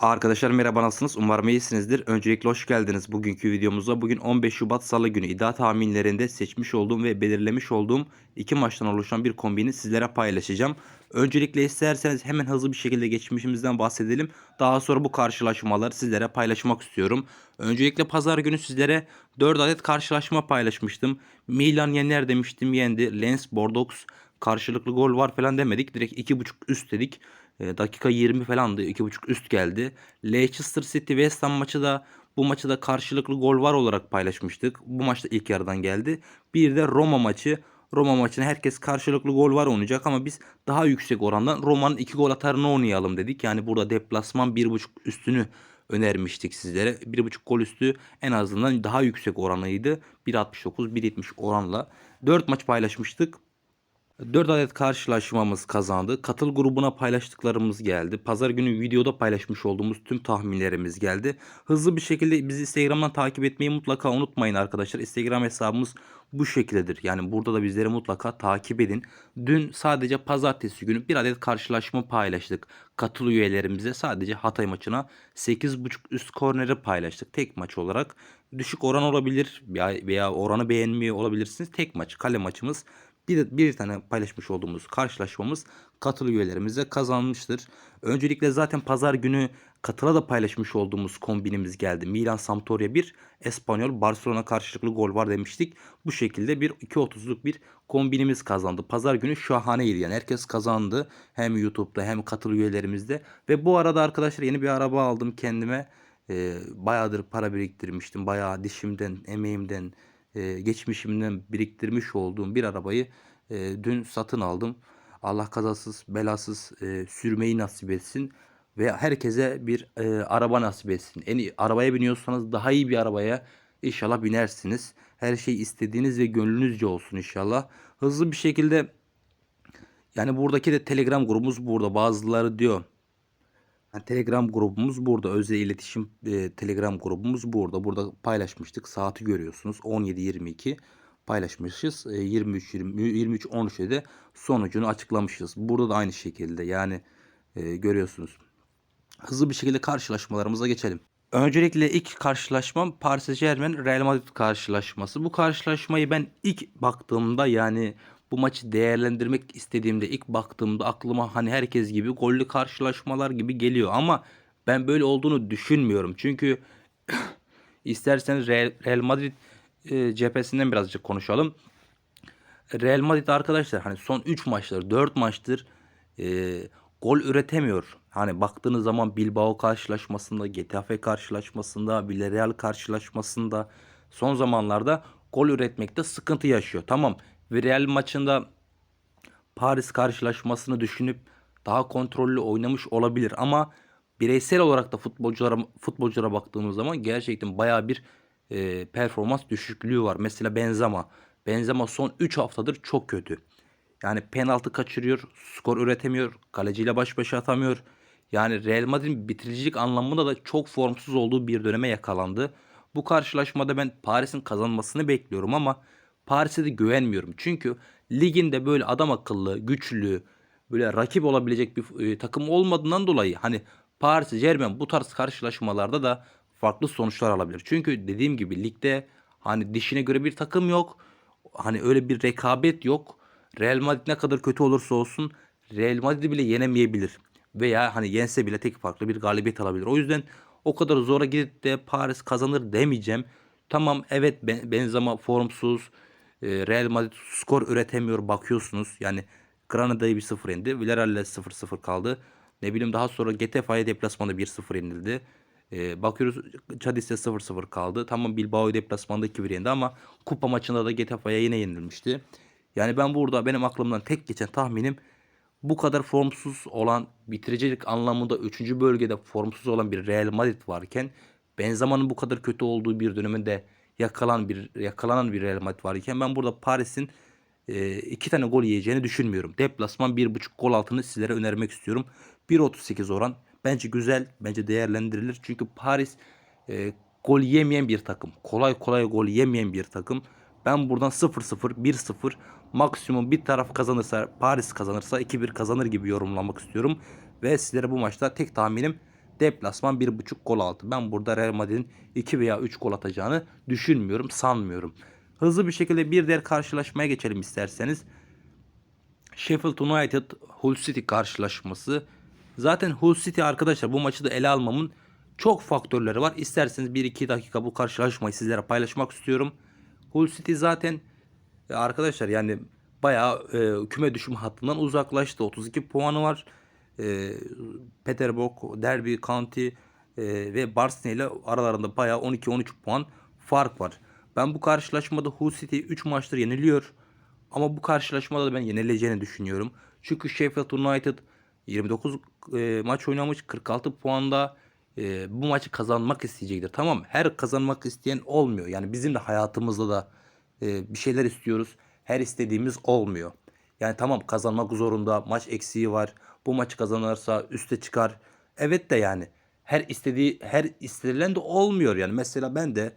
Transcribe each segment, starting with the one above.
Arkadaşlar merhaba nasılsınız? Umarım iyisinizdir. Öncelikle hoş geldiniz bugünkü videomuza. Bugün 15 Şubat Salı günü iddia tahminlerinde seçmiş olduğum ve belirlemiş olduğum iki maçtan oluşan bir kombini sizlere paylaşacağım. Öncelikle isterseniz hemen hızlı bir şekilde geçmişimizden bahsedelim. Daha sonra bu karşılaşmaları sizlere paylaşmak istiyorum. Öncelikle pazar günü sizlere 4 adet karşılaşma paylaşmıştım. Milan yener demiştim yendi. Lens Bordeaux karşılıklı gol var falan demedik. Direkt 2.5 üst dedik. E, dakika 20 falandı. 2.5 üst geldi. Leicester City West Ham maçı da bu maçı da karşılıklı gol var olarak paylaşmıştık. Bu maçta ilk yarıdan geldi. Bir de Roma maçı. Roma maçına herkes karşılıklı gol var oynayacak ama biz daha yüksek orandan Roma'nın 2 gol atarını oynayalım dedik. Yani burada deplasman 1.5 üstünü önermiştik sizlere. 1.5 gol üstü en azından daha yüksek oranıydı. 1.69 1.70 oranla 4 maç paylaşmıştık. 4 adet karşılaşmamız kazandı. Katıl grubuna paylaştıklarımız geldi. Pazar günü videoda paylaşmış olduğumuz tüm tahminlerimiz geldi. Hızlı bir şekilde bizi Instagram'dan takip etmeyi mutlaka unutmayın arkadaşlar. Instagram hesabımız bu şekildedir. Yani burada da bizleri mutlaka takip edin. Dün sadece pazartesi günü bir adet karşılaşma paylaştık. Katıl üyelerimize sadece Hatay maçına 8.5 üst korneri paylaştık. Tek maç olarak. Düşük oran olabilir veya oranı beğenmiyor olabilirsiniz. Tek maç kale maçımız bir, bir tane paylaşmış olduğumuz karşılaşmamız katıl üyelerimize kazanmıştır. Öncelikle zaten pazar günü katıla da paylaşmış olduğumuz kombinimiz geldi. Milan Sampdoria 1, Espanyol Barcelona karşılıklı gol var demiştik. Bu şekilde bir 2.30'luk bir kombinimiz kazandı. Pazar günü şahaneydi yani herkes kazandı. Hem YouTube'da hem katıl üyelerimizde. Ve bu arada arkadaşlar yeni bir araba aldım kendime. Ee, bayağıdır para biriktirmiştim. Bayağı dişimden, emeğimden, e, geçmişimden biriktirmiş olduğum bir arabayı e, dün satın aldım. Allah kazasız belasız e, sürmeyi nasip etsin ve herkese bir e, araba nasip etsin. En iyi, arabaya biniyorsanız daha iyi bir arabaya inşallah binersiniz. Her şey istediğiniz ve gönlünüzce olsun inşallah. Hızlı bir şekilde yani buradaki de Telegram grubumuz burada. Bazıları diyor yani Telegram grubumuz burada. Özel iletişim e, Telegram grubumuz burada. Burada paylaşmıştık. Saati görüyorsunuz. 17.22 paylaşmışız. E, 23 20, 23 13'e de sonucunu açıklamışız. Burada da aynı şekilde yani e, görüyorsunuz. Hızlı bir şekilde karşılaşmalarımıza geçelim. Öncelikle ilk karşılaşmam Paris Saint Germain Real Madrid karşılaşması. Bu karşılaşmayı ben ilk baktığımda yani bu maçı değerlendirmek istediğimde ilk baktığımda aklıma hani herkes gibi gollü karşılaşmalar gibi geliyor ama ben böyle olduğunu düşünmüyorum. Çünkü isterseniz Real, Madrid e, cephesinden birazcık konuşalım. Real Madrid arkadaşlar hani son 3 maçtır 4 maçtır e, gol üretemiyor. Hani baktığınız zaman Bilbao karşılaşmasında, Getafe karşılaşmasında, Villarreal karşılaşmasında son zamanlarda gol üretmekte sıkıntı yaşıyor. Tamam ve Real maçında Paris karşılaşmasını düşünüp daha kontrollü oynamış olabilir ama bireysel olarak da futbolculara futbolculara baktığımız zaman gerçekten baya bir e, performans düşüklüğü var. Mesela Benzema. Benzema son 3 haftadır çok kötü. Yani penaltı kaçırıyor, skor üretemiyor, kaleciyle baş başa atamıyor. Yani Real Madrid'in bitiricilik anlamında da çok formsuz olduğu bir döneme yakalandı. Bu karşılaşmada ben Paris'in kazanmasını bekliyorum ama Paris'e de güvenmiyorum. Çünkü liginde böyle adam akıllı, güçlü, böyle rakip olabilecek bir e, takım olmadığından dolayı hani Paris Germain bu tarz karşılaşmalarda da farklı sonuçlar alabilir. Çünkü dediğim gibi ligde hani dişine göre bir takım yok. Hani öyle bir rekabet yok. Real Madrid ne kadar kötü olursa olsun Real Madrid bile yenemeyebilir. Veya hani yense bile tek farklı bir galibiyet alabilir. O yüzden o kadar zora gidip de Paris kazanır demeyeceğim. Tamam evet Benzema formsuz. E, Real Madrid skor üretemiyor bakıyorsunuz. Yani Granada'yı bir 0 indi. Villarreal'le 0-0 kaldı. Ne bileyim daha sonra Getafe'ye deplasmanda 1-0 yenildi. E, bakıyoruz Cadiz'de 0-0 kaldı. Tamam Bilbao'yu deplasmanda 2-1 yendi ama kupa maçında da Getafe'ye yine yenilmişti. Yani ben burada benim aklımdan tek geçen tahminim bu kadar formsuz olan bitiricilik anlamında 3. bölgede formsuz olan bir Real Madrid varken Benzema'nın bu kadar kötü olduğu bir döneminde yakalan bir yakalanan bir Real Madrid varken ben burada Paris'in e, iki tane gol yiyeceğini düşünmüyorum. Deplasman 1.5 gol altını sizlere önermek istiyorum. 1.38 oran bence güzel, bence değerlendirilir. Çünkü Paris e, gol yemeyen bir takım. Kolay kolay gol yemeyen bir takım. Ben buradan 0-0, 1-0 maksimum bir taraf kazanırsa Paris kazanırsa 2-1 kazanır gibi yorumlamak istiyorum. Ve sizlere bu maçta tek tahminim Deplasman 1.5 gol altı. Ben burada Real Madrid'in 2 veya 3 gol atacağını düşünmüyorum, sanmıyorum. Hızlı bir şekilde bir diğer karşılaşmaya geçelim isterseniz. Sheffield United Hull City karşılaşması. Zaten Hull City arkadaşlar bu maçı da ele almamın çok faktörleri var. İsterseniz 1-2 dakika bu karşılaşmayı sizlere paylaşmak istiyorum. Hull City zaten e, arkadaşlar yani bayağı e, küme düşüm hattından uzaklaştı. 32 puanı var. E, Peterborough, Derby County e, ve Barnsley ile aralarında bayağı 12-13 puan fark var. Ben bu karşılaşmada Hull City 3 maçtır yeniliyor. Ama bu karşılaşmada da ben yenileceğini düşünüyorum. Çünkü Sheffield United 29 e, maç oynamış 46 puanda e, bu maçı kazanmak isteyecektir. Tamam her kazanmak isteyen olmuyor. Yani bizim de hayatımızda da e, bir şeyler istiyoruz. Her istediğimiz olmuyor. Yani tamam kazanmak zorunda maç eksiği var. Bu maçı kazanırsa üste çıkar. Evet de yani her istediği her istenilen de olmuyor yani. Mesela ben de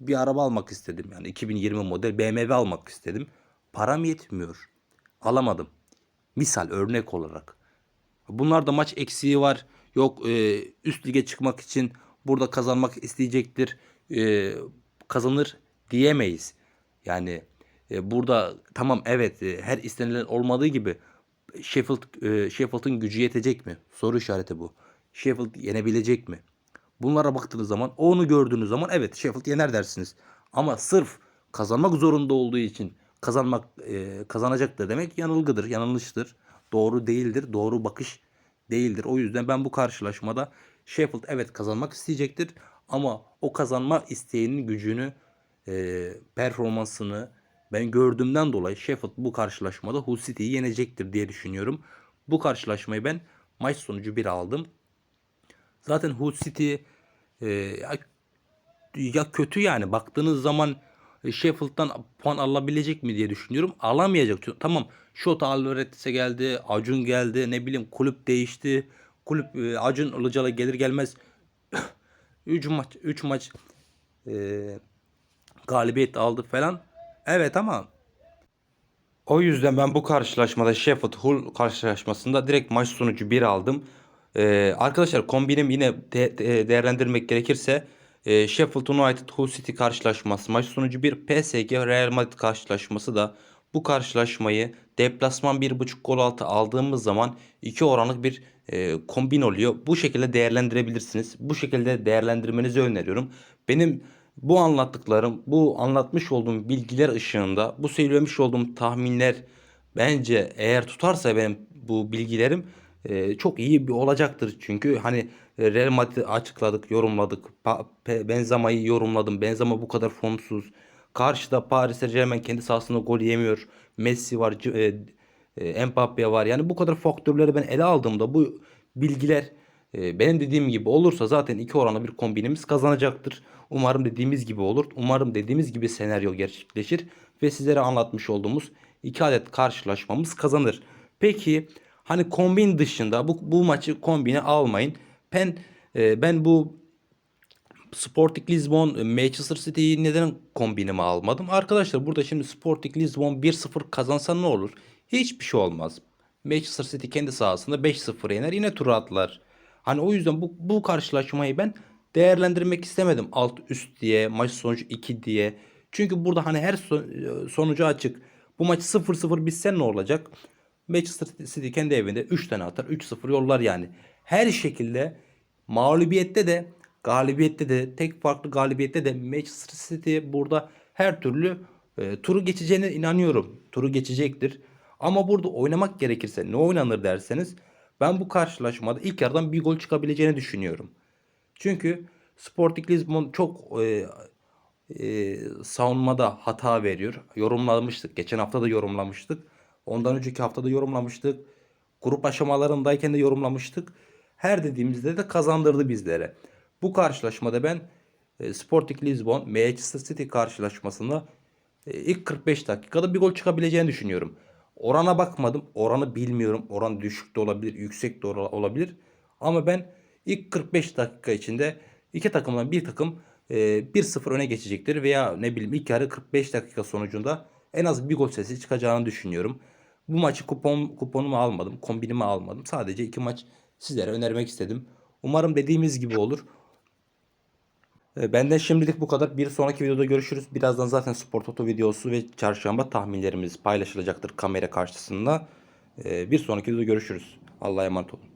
bir araba almak istedim. Yani 2020 model BMW almak istedim. Param yetmiyor. Alamadım. Misal örnek olarak. Bunlar da maç eksiği var. Yok e, üst lige çıkmak için burada kazanmak isteyecektir. E, kazanır diyemeyiz. Yani e, burada tamam evet e, her istenilen olmadığı gibi Sheffield e, Sheffield'ın gücü yetecek mi? Soru işareti bu. Sheffield yenebilecek mi? Bunlara baktığınız zaman onu gördüğünüz zaman evet Sheffield yener dersiniz. Ama sırf kazanmak zorunda olduğu için kazanmak e, kazanacaktır demek yanılgıdır, yanlıştır. Doğru değildir, doğru bakış değildir. O yüzden ben bu karşılaşmada Sheffield evet kazanmak isteyecektir ama o kazanma isteğinin gücünü, e, performansını ben gördüğümden dolayı Sheffield bu karşılaşmada Hull City'yi yenecektir diye düşünüyorum. Bu karşılaşmayı ben maç sonucu 1 aldım. Zaten Hull City e, ya, ya kötü yani baktığınız zaman e, Sheffield'dan puan alabilecek mi diye düşünüyorum. Alamayacak. Tamam Şota Alvarez'e geldi. Acun geldi. Ne bileyim kulüp değişti. Kulüp e, Acun Ilıcalı gelir gelmez 3 maç 3 maç e, galibiyet aldı falan. Evet ama o yüzden ben bu karşılaşmada Sheffield Hull karşılaşmasında direkt maç sonucu 1 aldım. Ee, arkadaşlar kombinim yine de- de- değerlendirmek gerekirse e, Sheffield United Hull City karşılaşması maç sonucu 1 PSG Real Madrid karşılaşması da bu karşılaşmayı deplasman 1.5 gol altı aldığımız zaman 2 oranlık bir e, kombin oluyor. Bu şekilde değerlendirebilirsiniz. Bu şekilde değerlendirmenizi öneriyorum. Benim bu anlattıklarım, bu anlatmış olduğum bilgiler ışığında, bu söylemiş olduğum tahminler bence eğer tutarsa benim bu bilgilerim e, çok iyi bir olacaktır. Çünkü hani e, Real Madrid'i açıkladık, yorumladık. Benzema'yı yorumladım. Benzema bu kadar formsuz. Karşıda Paris Saint-Germain kendi sahasında gol yemiyor. Messi var, e, e, Mbappe var. Yani bu kadar faktörleri ben ele aldığımda bu bilgiler e, benim dediğim gibi olursa zaten iki oranlı bir kombinimiz kazanacaktır. Umarım dediğimiz gibi olur. Umarım dediğimiz gibi senaryo gerçekleşir ve sizlere anlatmış olduğumuz iki adet karşılaşmamız kazanır. Peki hani kombin dışında bu, bu maçı kombine almayın. Ben e, ben bu Sporting Lisbon, e, Manchester City'yi neden kombinime almadım? Arkadaşlar burada şimdi Sporting Lisbon 1-0 kazansa ne olur? Hiçbir şey olmaz. Manchester City kendi sahasında 5-0 yener yine tur atlar. Hani o yüzden bu, bu karşılaşmayı ben değerlendirmek istemedim. Alt üst diye, maç sonucu 2 diye. Çünkü burada hani her e, sonucu açık. Bu maç 0-0 bitse ne olacak? Manchester City kendi evinde 3 tane atar. 3-0 yollar yani. Her şekilde mağlubiyette de galibiyette de tek farklı galibiyette de Manchester City burada her türlü e, turu geçeceğine inanıyorum. Turu geçecektir. Ama burada oynamak gerekirse ne oynanır derseniz ben bu karşılaşmada ilk yarıdan bir gol çıkabileceğini düşünüyorum. Çünkü Sporting Lisbon çok e, e, savunmada hata veriyor. Yorumlamıştık. Geçen hafta da yorumlamıştık. Ondan önceki hafta da yorumlamıştık. Grup aşamalarındayken de yorumlamıştık. Her dediğimizde de kazandırdı bizlere. Bu karşılaşmada ben e, Sporting Lisbon Manchester City karşılaşmasında e, ilk 45 dakikada bir gol çıkabileceğini düşünüyorum. Orana bakmadım. Oranı bilmiyorum. Oran düşük de olabilir, yüksek de ola- olabilir. Ama ben ilk 45 dakika içinde iki takımdan bir takım e, 1-0 öne geçecektir veya ne bileyim ilk yarı 45 dakika sonucunda en az bir gol sesi çıkacağını düşünüyorum. Bu maçı kupon kuponumu almadım, kombinimi almadım. Sadece iki maç sizlere önermek istedim. Umarım dediğimiz gibi olur. E, Benden şimdilik bu kadar. Bir sonraki videoda görüşürüz. Birazdan zaten Spor Toto videosu ve çarşamba tahminlerimiz paylaşılacaktır kamera karşısında. E, Bir sonraki videoda görüşürüz. Allah'a emanet olun.